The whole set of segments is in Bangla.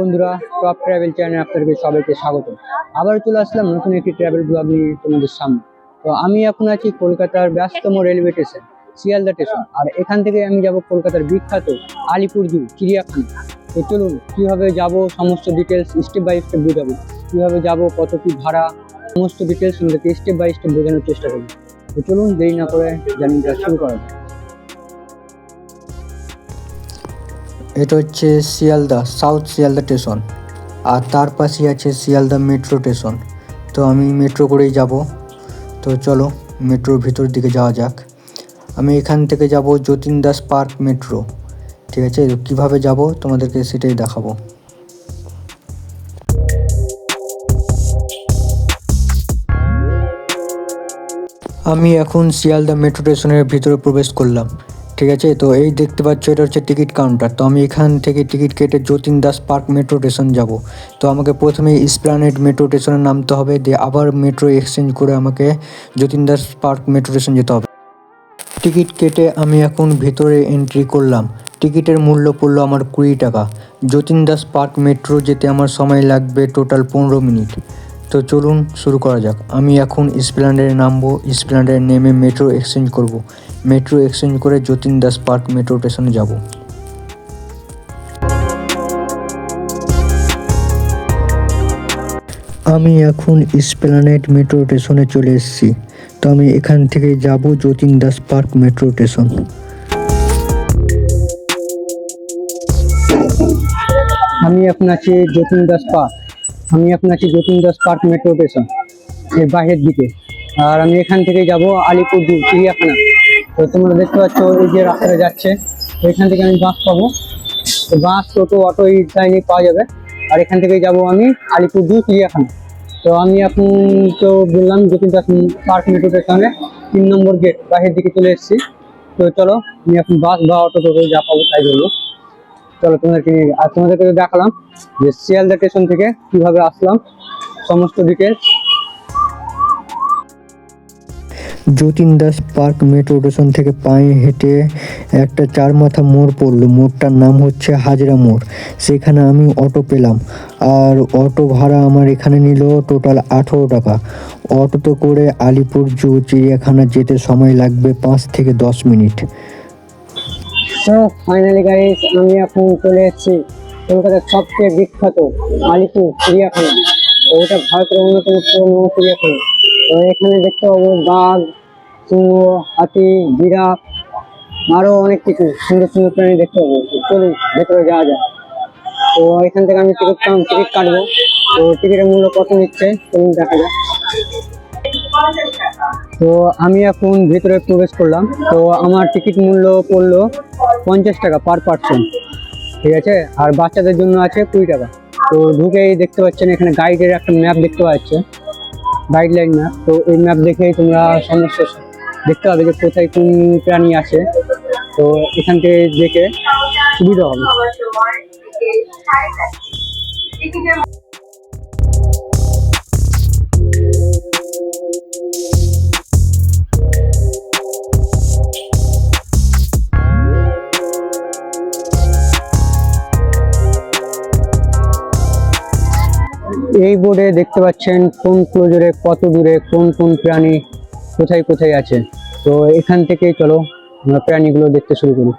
বন্ধুরা টপ ট্রাভেল চ্যানেল আপনাদেরকে সবাইকে স্বাগত। আবার চলে আসলাম নতুন একটি ট্রাভেল ব্লগ নিয়ে তোমাদের সামনে। তো আমি এখন আছি কলকাতার ব্যস্ততম রেলওয়ে স্টেশন শিয়ালদা স্টেশন আর এখান থেকে আমি যাব কলকাতার বিখ্যাত আলিপুর জু চিড়িয়াখানা। তো চলুন, কীভাবে যাব, সমস্ত ডিটেলস স্টেপ বাই স্টেপ বোঝাবো। কীভাবে যাব, কত কী ভাড়া, সমস্ত ডিটেলস আমাদেরকে স্টেপ বাই স্টেপ বোঝানোর চেষ্টা করব। তো চলুন, দেরি না করে জার্নিটা শুরু করা যাক। এটা হচ্ছে শিয়ালদা সাউথ শিয়ালদা স্টেশন আর তার পাশেই আছে শিয়ালদা মেট্রো স্টেশন তো আমি মেট্রো করেই যাব। তো চলো মেট্রোর ভিতর দিকে যাওয়া যাক। আমি এখান থেকে যাব যতীন দাস পার্ক মেট্রো ঠিক আছে? কীভাবে যাব তোমাদেরকে সেটাই দেখাবো। আমি এখন শিয়ালদা মেট্রো স্টেশনের ভিতরে প্রবেশ করলাম। ঠিক আছে? তো এই দেখতে পাচ্ছ, এটা হচ্ছে টিকিট কাউন্টার। তো আমি এখান থেকে টিকিট কেটে Jatin Das park metro station যাব। তো আমাকে প্রথমে ইসপ্লানেড মেট্রো স্টেশনে নামতে হবে, দিয়ে আবার মেট্রো এক্সচেঞ্জ করে আমাকে Jatin Das park metro station যেতে হবে। টিকিট কেটে আমি এখন ভেতরে এন্ট্রি করলাম। টিকিটের মূল্য পড়ল আমার কুড়ি টাকা। যতীন দাস পার্ক মেট্রো যেতে আমার সময় লাগবে টোটাল পনেরো মিনিট। তো চলুন শুরু করা যাক। আমি এখন স্প্লেন্ডারে নামবো স্প্লেন্ডারে নেমে মেট্রো এক্সচেঞ্জ করব। মেট্রো এক্সচেঞ্জ করে যতীন দাস পার্ক মেট্রো স্টেশনে যাব। আমি এখন স্প্লানেট মেট্রো স্টেশনে চলে এসেছি। তো আমি এখান থেকে যাব Jatin Das park metro station. আমি আছি যতীন দাস পার্ক। আমি আছি Jatin Das park metro station. এর বাইরের দিকে। আর আমি এখান থেকে যাব আলিপুর চিড়িয়াখানা। তো তোমরা দেখতে পাচ্ছ, এই যে রাস্তাটা যাচ্ছে এখান থেকে আমি বাস পাবো। তো বাস, টোটো, অটো, এই লাইনে পাওয়া যাবে। আর এখান থেকে যাব আমি আলিপুর জু চিড়িয়াখানা। তো আমি এখন তো বললাম যতীন দাস পার্ক মেট্রো স্টেশনে তিন নম্বর গেট বাইরের দিকে চলে এসেছি। তো চলো, আমি এখন বাস বা অটো টোটো যা পাবো তাই বলব। চলো, তোমাদেরকে নিয়ে আর তোমাদেরকে দেখালাম যে শিয়ালদা স্টেশন থেকে কীভাবে আসলাম, সমস্ত details Jatin Das park metro station থেকে পায়ে হেঁটে একটা চার মাথা মোড় পড়ল। মোড়টার নাম হচ্ছে হাজরা মোড়। সেখানে আমি অটো পেলাম। আর অটো ভাড়া আমার এখানে নিল টোটাল আঠেরো টাকা। অটোতে করে আলিপুর, জু, চিড়িয়াখানা যেতে সময় লাগবে পাঁচ থেকে দশ মিনিট। তো ফাইনালি গাইস আমি এখন চলে এসেছি কলকাতার সবচেয়ে বিখ্যাত আলিপুর চিড়িয়াখানা। এটা ভারতের অন্যতম পুরনো চিড়িয়াখানা। এখানে দেখতে পাবো বাঘ সিংহ হাতি বিড়াল আরও অনেক কিছু সুন্দর সুন্দর প্রাণী দেখতে পাবো। চলুন, ভেতরে যাওয়া যায় তো এখান থেকে আমি টিকিট টিকিট কাটবো। তো টিকিটের মূল্য কত নিচ্ছে? চলুন দেখা যাক। তো আমি এখন ভেতরে প্রবেশ করলাম। তো আমার টিকিট মূল্য পড়ল পঞ্চাশ টাকা পার পার্সন। ঠিক আছে? আর বাচ্চাদের জন্য আছে কুড়ি টাকা। তো ঢুকেই দেখতে পাচ্ছেন এখানে গাইডের একটা ম্যাপ দেখতে পাচ্ছেন। গাইডলাইন ম্যাপ তো এই ম্যাপ দেখে তোমরা সমস্ত দেখতে পাবে যে কোথায় কোন প্রাণী আছে। তো এখান থেকে দেখে সুবিধা হবে। এই বোর্ডে দেখতে পাচ্ছেন কোন ক্লোজরে কত দূরে কোন কোন প্রাণী কোথায় কোথায় আছে তো এখান থেকে চলো, আমরা প্রাণীগুলো দেখতে শুরু করি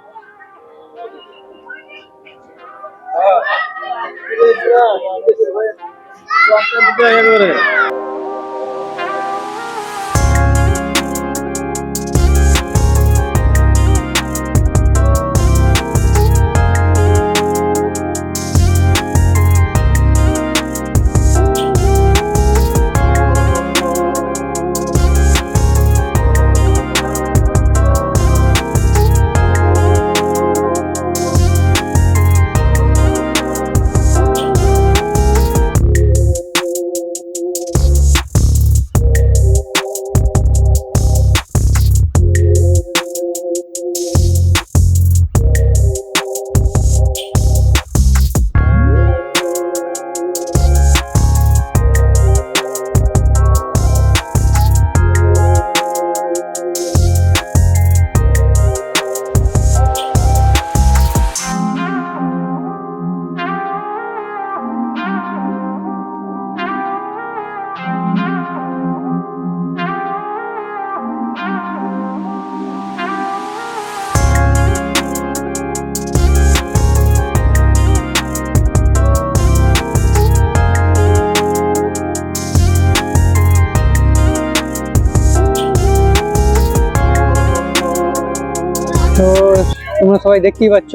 सबा ही पाच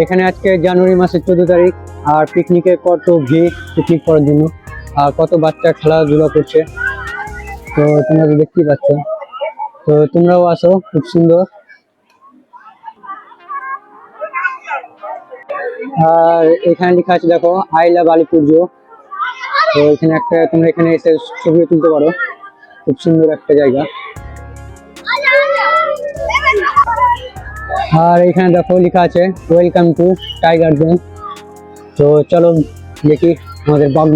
एखे आज के जानुरि तारीख और पिकनिकर तो भिड़ पिकनिक करार আর কত বাচ্চা খেলাধুলা করছে? তো তোমরা দেখতেই পাচ্ছ। তো তোমরাও আসো, খুব সুন্দর। আর এখানে লেখা আছে, দেখো আই লাভ আলিপুরজ তো এখানে একটা, তোমরা এখানে এসে ছবি তুলতে পারো। খুব সুন্দর একটা জায়গা। আর এখানে দেখো, লেখা আছে ওয়েলকাম টু টাইগার জোন তো চলো দেখি আমাদের বাঘ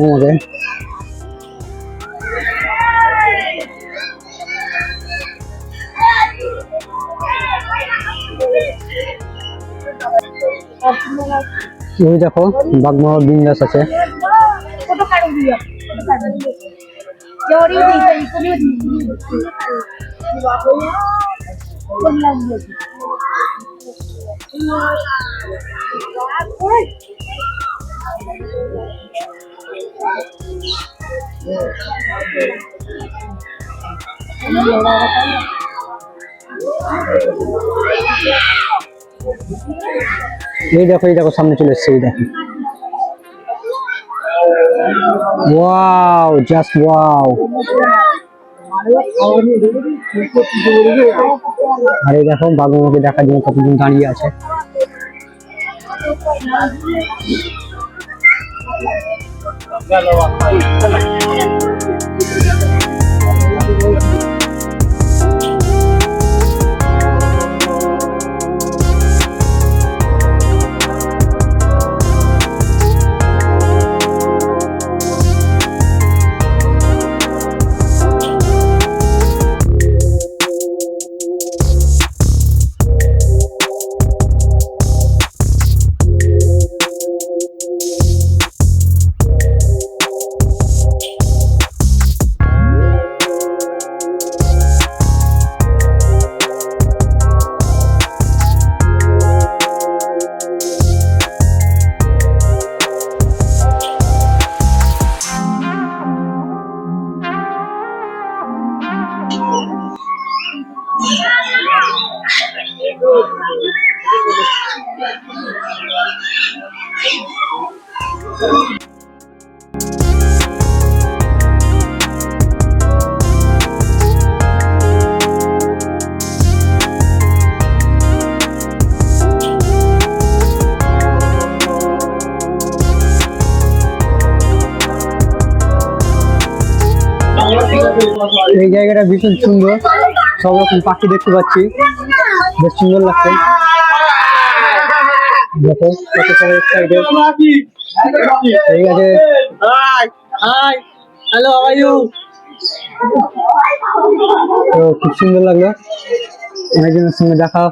ওই দেখো বাঘ মামার বিন্দাস আছে। फोटो এই দেখো এই দেখো, সামনে চলে এসছে, এই দেখো। ওয়াও জাস্ট ওয়াও আর দেখো বাঘ মামাকে দেখার জন্য কতজন দাঁড়িয়ে আছে। এই জায়গাটা ভীষণ সুন্দর। সব রকম পাখি দেখতে পাচ্ছি। বেশ সুন্দর লাগছে। দেখো কত সবাই এক্সাইটেড ঠিক আছে। হ্যালো হাউ ইউ তো খুব সুন্দর লাগল। একজনের সঙ্গে দেখা।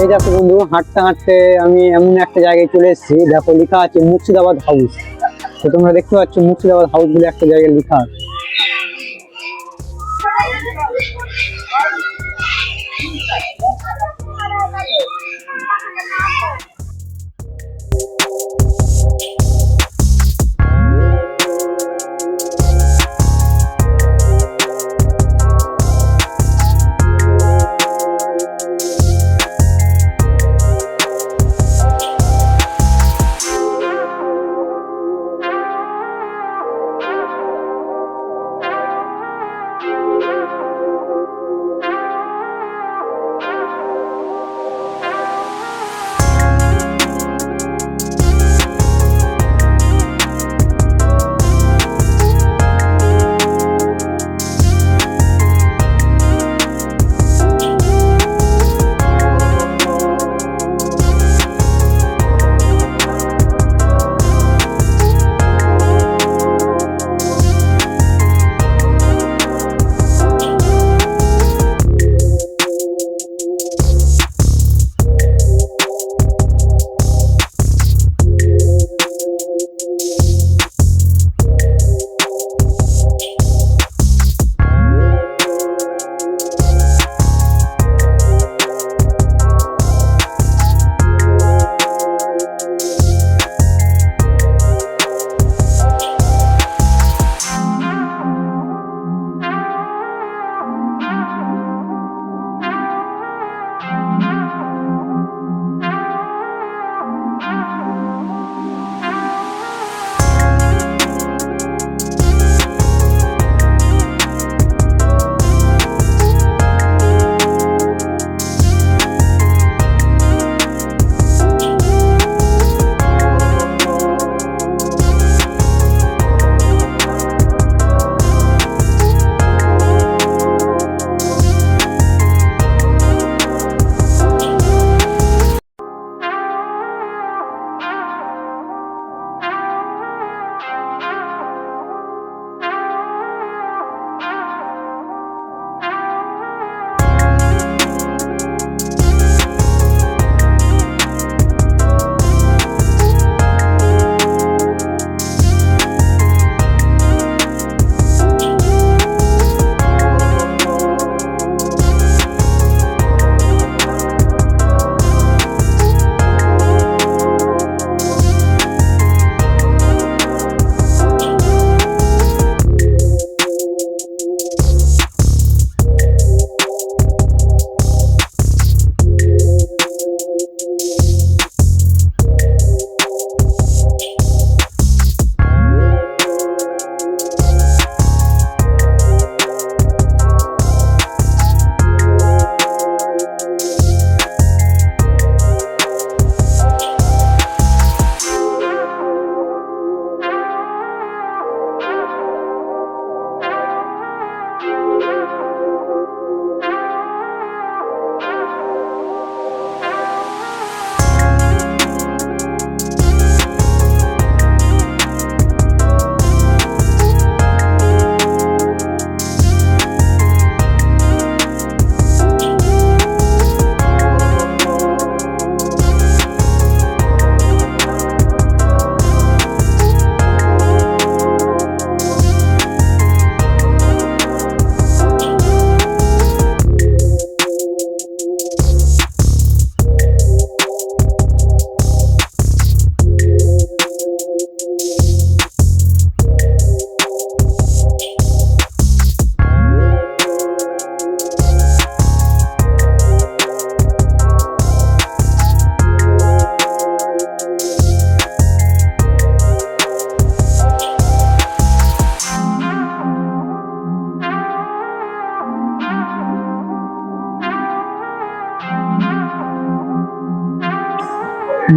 এই দেখো বন্ধু, হাঁটতে হাঁটতে আমি এমন একটা জায়গায় চলে এসেছি, দেখো লেখা আছে মুর্শিদাবাদ হাউস তো তোমরা দেখতে পাচ্ছ মুর্শিদাবাদ হাউস বলে একটা জায়গায় লেখা আছে।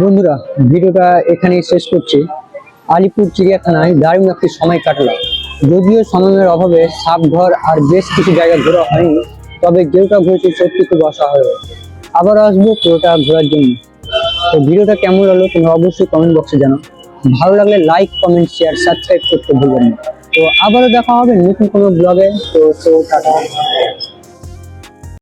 বন্ধুরা, ভিডিওটা এখানেই শেষ করছি। আলিপুর চিড়িয়াখানায় দারুণ একটি সময় কাটালাম। যদিও সময়ের অভাবে সাপঘর আর বেশ কিছু জায়গা ঘোরা হয়নি, তবে যেটা ঘুরেছি সত্যি খুব অসহায়। আবার আসব পুরোটা ঘোরার জন্য। তো ভিডিওটা কেমন হলো তোমরা অবশ্যই কমেন্ট বক্সে জানাও। ভালো লাগলে লাইক কমেন্ট শেয়ার সাবস্ক্রাইব করতে ভুলবেন না। তো আবারও দেখা হবে নতুন কোনো ব্লগে তো তো, টাটা।